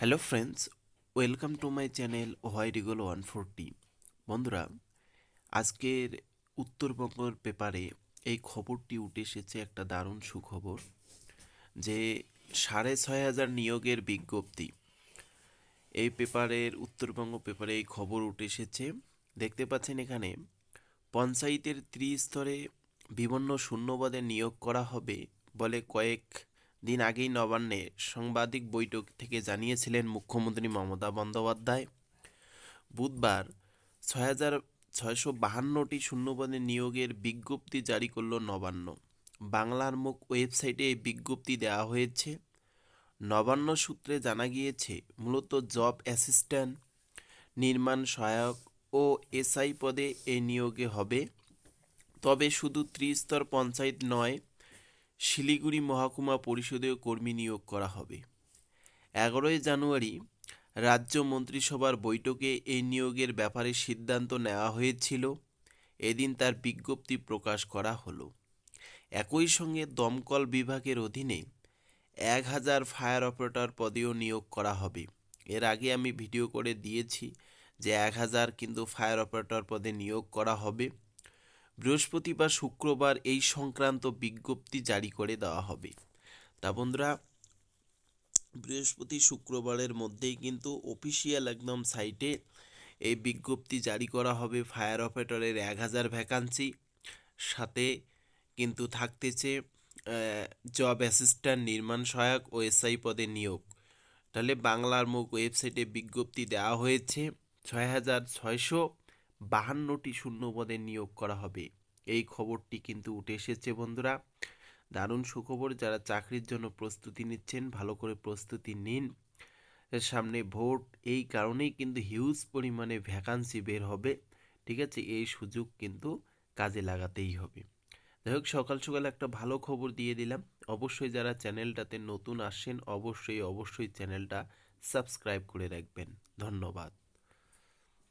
Hello friends welcome to my channel White Eagle one forty বন্ধুরা, আজকের উত্তরবঙ্গের পেপারে এই খবরটি উঠে এসেছে একটা দারুণ সুখবর যে সাড়ে ছয় হাজার নিয়োগের বিজ্ঞপ্তি। এই পেপারের, উত্তরবঙ্গ পেপারে এই খবর উঠে এসেছে। দেখতে পাচ্ছেন এখানে, পঞ্চায়েতের ত্রিস্তরে বিভিন্ন শূন্যপদে নিয়োগ করা হবে বলে কয়েক দিন আগেই নবান্নে সাংবাদিক বৈঠক থেকে জানিয়েছিলেন মুখ্যমন্ত্রী মমতা বন্দ্যোপাধ্যায়। বুধবার ছয় হাজার ছয়শো বাহান্নটি শূন্যপদে নিয়োগের বিজ্ঞপ্তি জারি করল নবান্ন। বাংলার মুখ ওয়েবসাইটে এই বিজ্ঞপ্তি দেওয়া হয়েছে। নবান্ন সূত্রে জানা গিয়েছে, মূলত জব অ্যাসিস্ট্যান্ট, নির্মাণ সহায়ক ও এসআই পদে এই নিয়োগে হবে। তবে শুধু ত্রিস্তর পঞ্চায়েত নয় শিলিগুড়ি মহকুমা পরিষদেও কর্মী নিয়োগ করা হবে। এগারোই জানুয়ারি রাজ্য মন্ত্রিসভার বৈঠকে এই নিয়োগের ব্যাপারে সিদ্ধান্ত নেওয়া হয়েছিল। এদিন তার বিজ্ঞপ্তি প্রকাশ করা হলো। একই সঙ্গে দমকল বিভাগের অধীনে এক হাজার ফায়ার অপারেটর পদেও নিয়োগ করা হবে। এর আগে আমি ভিডিও করে দিয়েছি যে এক হাজার কিন্তু ফায়ার অপারেটর পদে নিয়োগ করা হবে। বৃহস্পতিবার শুক্রবার এই সংক্রান্ত বিজ্ঞপ্তি জারি করে দেওয়া হবে। তা বন্ধুরা, বৃহস্পতি শুক্রবারের মধ্যেই কিন্তু অফিসিয়াল একদম সাইটে এই বিজ্ঞপ্তি জারি করা হবে। ফায়ার অপারেটরের এক হাজার ভ্যাকান্সি সাথে কিন্তু থাকতেছে জব অ্যাসিস্ট্যান্ট, নির্মাণ সহায়ক ও এসআই পদে নিয়োগ। তাহলে বাংলার মুখ ওয়েবসাইটে বিজ্ঞপ্তি দেওয়া হয়েছে, ছয় হাজার ছয়শো বাহান্নটি শূন্য পদে নিয়োগ করা হবে। এই খবরটি কিন্তু উঠে এসেছে বন্ধুরা। দারুণ সুখবর, যারা চাকরির জন্য প্রস্তুতি নিচ্ছেন, ভালো করে প্রস্তুতি নিন। সামনে ভোট, এই কারণেই কিন্তু হিউজ পরিমাণে ভ্যাকান্সি বের হবে। ঠিক আছে, এই সুযোগ কিন্তু কাজে লাগাতেই হবে। যাই হোক, সকাল সকাল একটা ভালো খবর দিয়ে দিলাম। অবশ্যই যারা চ্যানেলটাতে নতুন আসছেন, অবশ্যই অবশ্যই চ্যানেলটা সাবস্ক্রাইব করে রাখবেন। ধন্যবাদ।